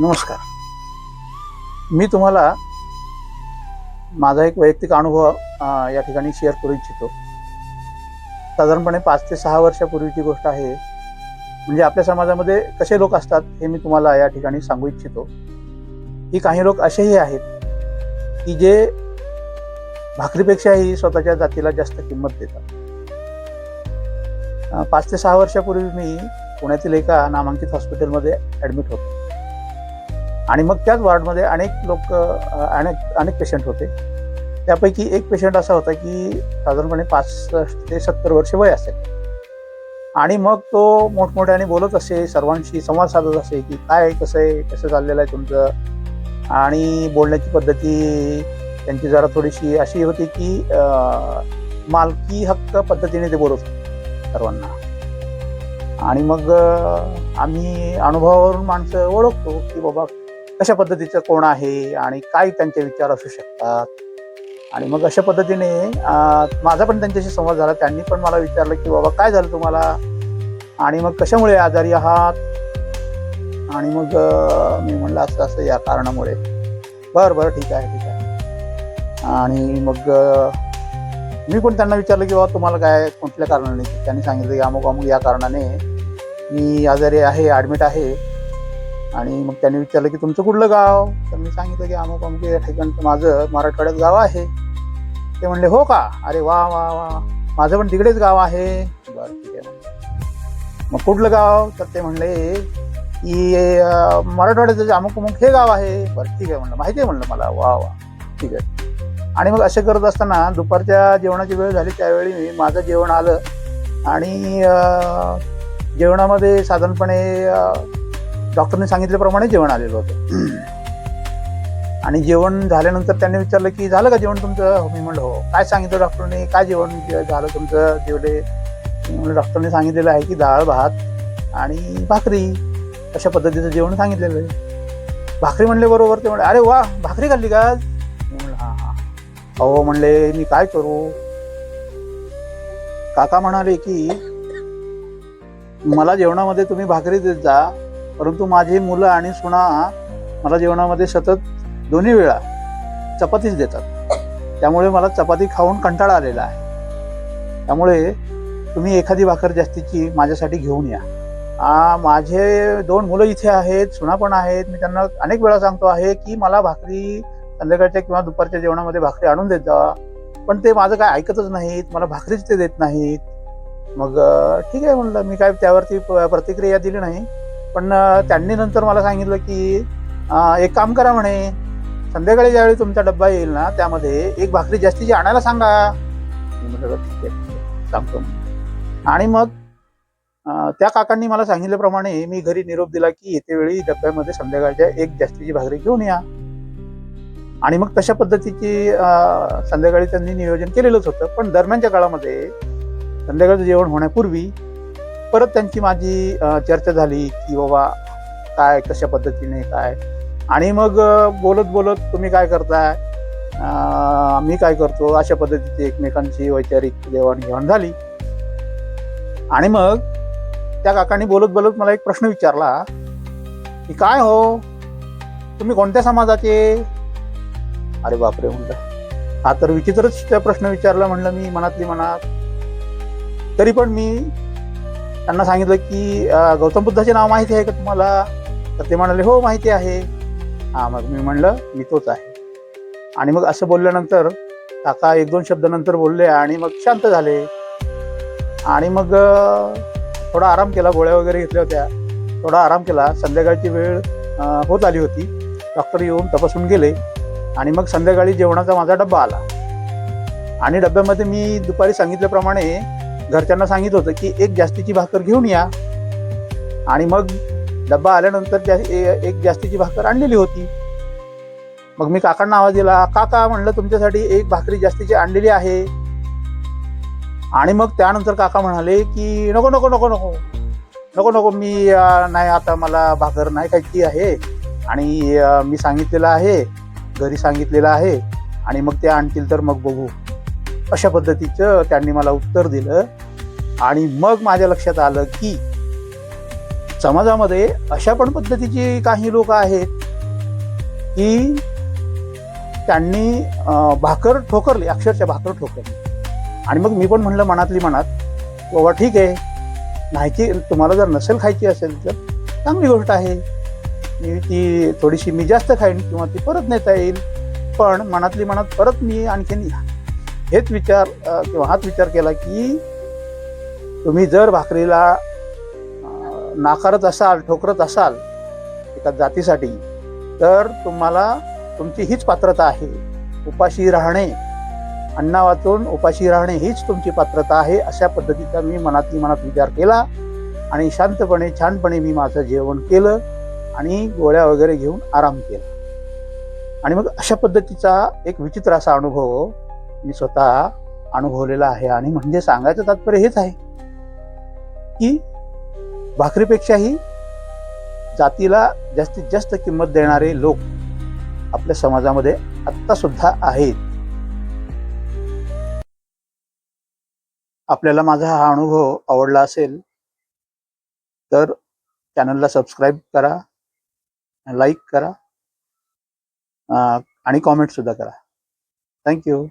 नमस्कार. मी तुम्हाला माझा एक वैयक्तिक अनुभव या ठिकाणी शेअर करू इच्छितो. साधारणपणे पाच ते सहा वर्षापूर्वीची गोष्ट आहे. म्हणजे आपल्या समाजामध्ये कसे लोक असतात हे मी तुम्हाला या ठिकाणी सांगू इच्छितो. की काही लोक असेही आहेत की जे भाकरीपेक्षाही स्वतःच्या जातीला जास्त किंमत देतात. पाच ते सहा वर्षापूर्वी मी पुण्यातील एका नामांकित हॉस्पिटलमध्ये ॲडमिट होतो. आणि मग त्याच वॉर्डमध्ये अनेक लोक अनेक अनेक पेशंट होते. त्यापैकी एक पेशंट असा होता की साधारणपणे पासष्ट ते सत्तर वर्ष वय असेल. आणि मग तो मोठमोठ्याने बोलत असे सर्वांशी संवाद साधत असे की काय कसं आहे कसं चाललेलं आहे तुमचं? आणि बोलण्याची पद्धती त्यांची जरा थोडीशी अशी होती की मालकी हक्क पद्धतीने ते बोलत होते सर्वांना. आणि मग आम्ही अनुभवावरून माणसं ओळखतो की बाबा कशा पद्धतीचं कोण आहे आणि काय त्यांचे विचार असू शकतात? आणि मग अशा पद्धतीने माझा पण त्यांच्याशी संवाद झाला त्यांनी पण मला विचारलं की बाबा काय झालं तुम्हाला? आणि मग कशामुळे आजारी आहात? आणि मग मी म्हणलं असं असं या कारणामुळे. बरं बरं ठीक आहे ठीक आहे. आणि मग मी पण त्यांना विचारलं की बाबा तुम्हाला काय कोणत्या कारणाने? त्यांनी सांगितलं की अमुक अमुक या कारणाने मी आजारी आहे ॲडमिट आहे. आणि मग त्यांनी विचारलं की तुमचं कुठलं गाव? तर मी सांगितलं की अमुक अमुक या ठिकाणचं माझं मराठवाड्यात गाव आहे. ते म्हणले हो का? अरे वा वा वा. माझं पण तिकडेच गाव आहे. बरं ठीक आहे. मग कुठलं गाव? तर ते म्हणले की मराठवाड्याचं अमुक अमुक हे गाव आहे. बरं ठीक आहे म्हणलं. माहिती आहे म्हणलं मला. वा वा. ठीक आहे. आणि मग असे करत असताना दुपारच्या जेवणाची वेळ झाली. त्यावेळी मी माझं जेवण आलं. आणि जेवणामध्ये साधारणपणे डॉक्टरने सांगितल्याप्रमाणे जेवण आलेलं होतं. आणि जेवण झाल्यानंतर त्यांनी विचारलं की झालं का जेवण तुमचं? मी म्हणलं हो. काय सांगितलं डॉक्टरने? काय जेवण झालं तुमचं? जेवढे मी म्हणलं डॉक्टरने सांगितलेलं आहे की डाळ भात आणि भाकरी. अशा पद्धतीचं जेवण सांगितलेलं आहे. भाकरी म्हणले बरोबर. ते म्हणले अरे वा भाकरी खाल्ली का आज?" मी म्हणलं हां हां. अहो म्हणले मी काय करू? काका म्हणाले की मला जेवणामध्ये तुम्ही भाकरी देत जा परंतु माझी मुलं आणि सुना मला जेवणामध्ये सतत दोन्ही वेळा चपातीच देतात. त्यामुळे मला चपाती खाऊन कंटाळा आलेला आहे. त्यामुळे तुम्ही एखादी भाकर जास्तीची माझ्यासाठी घेऊन या. आ, माझे दोन मुलं इथे आहेत सुना पण आहेत. मी त्यांना अनेक वेळा सांगतो आहे की मला भाकरी संध्याकाळच्या किंवा दुपारच्या जेवणामध्ये भाकरी आणून देत जा. पण ते माझं काय ऐकतच नाहीत मला भाकरीच ते देत नाहीत. मग ठीक आहे म्हणलं मी काय त्यावरती प्रतिक्रिया दिली नाही. पण त्यांनी नंतर मला सांगितलं की एक काम करा म्हणे संध्याकाळी ज्यावेळी तुमचा डब्बा येईल ना त्यामध्ये एक भाकरी जास्तीची आणायला सांगा. मी म्हटलं ठीक आहे सांगतो. आणि मग त्या काकांनी मला सांगितल्याप्रमाणे मी घरी निरोप दिला की येते वेळी डब्यामध्ये संध्याकाळच्या एक जास्तीची भाकरी घेऊन या. आणि मग तशा पद्धतीची संध्याकाळी त्यांनी नियोजन केलेलंच होतं. पण दरम्यानच्या काळामध्ये संध्याकाळचं जेवण होण्यापूर्वी परत त्यांची माझी चर्चा झाली की बाबा काय कशा पद्धतीने काय? आणि मग बोलत बोलत तुम्ही काय करताय? मी काय करतो? अशा पद्धतीची एकमेकांची वैचारिक देवाणघेवाण झाली. आणि मग त्या काकांनी बोलत बोलत मला एक प्रश्न विचारला की काय हो? तुम्ही कोणत्या समाजाचे? अरे बापरे म्हणलं. हा तर विचित्रच त्या प्रश्न विचारला म्हणलं मी मनातली मनात. तरी पण मी त्यांना सांगितलं की गौतम बुद्धाचे नाव माहिती आहे का तुम्हाला? तर ते म्हणाले हो माहिती आहे. हा मग मी म्हणलं मी तोच आहे. आणि मग असं बोलल्यानंतर काका एक दोन शब्द नंतर बोलले आणि मग शांत झाले. आणि मग थोडा आराम केला गोळ्या वगैरे घेतल्या होत्या. थोडा आराम केला. संध्याकाळची वेळ होत आली होती. डॉक्टर येऊन तपासून गेले. आणि मग संध्याकाळी जेवणाचा माझा डब्बा आला. आणि डब्यामध्ये मी दुपारी सांगितल्याप्रमाणे घरच्यांना सांगितलं होतं की एक जास्तीची भाकर घेऊन या. आणि मग डब्बा आल्यानंतर जा ए- एक जास्तीची भाकर आणलेली होती. मग मी काकांना आवाज दिला काका म्हणलं तुमच्यासाठी एक भाकरी जास्तीची आणलेली आहे. आणि मग त्यानंतर काका म्हणाले की नको नको नको नको. नको नको मी नाही आता मला भाकर नाही खायची आहे. आणि मी सांगितलेलं आहे घरी सांगितलेलं आहे. आणि मग ते आणतील तर मग बघू. अशा पद्धतीचं त्यांनी मला उत्तर दिलं. आणि मग माझ्या लक्षात आलं की समाजामध्ये अशा पण पद्धतीची काही लोक आहेत की त्यांनी भाकर ठोकरली अक्षरशः भाकर ठोकरली. आणि मग मी पण म्हणलं मनातली मनात बाबा ठीक आहे नाहीची तुम्हाला जर नसेल खायची असेल तर चांगली गोष्ट आहे. मी ती थोडीशी मी जास्त खाईन किंवा ती परत नेता येईल. पण मनातली मनात परत मी आणखीन हेच विचार किंवा हाच विचार केला की तुम्ही जर भाकरीला नाकारत असाल ठोकरत असाल एका जातीसाठी तर तुम्हाला तुमची हीच पात्रता आहे. उपाशी राहणे अन्ना वाचून उपाशी राहणे हीच तुमची पात्रता आहे अशा पद्धतीचा मी मनातली मनात विचार केला आणि शांतपणे छानपणे मी माझं जेवण केलं आणि गोळ्या वगैरे घेऊन आराम केला. आणि मग अशा पद्धतीचा एक विचित्र असा अनुभव मी स्वतः अनुभवलेला आहे आणि म्हणजे सांगायचं तात्पर्य हेच आहे की भाकरीपेक्षाही जातीला जास्तीत जास्त किंमत देणारे लोक आपल्या समाजामध्ये आत्ता सुद्धा आहेत. आपल्याला माझा हा अनुभव आवडला असेल तर चॅनलला सबस्क्राईब करा लाईक करा आणि कॉमेंट सुद्धा करा. थँक्यू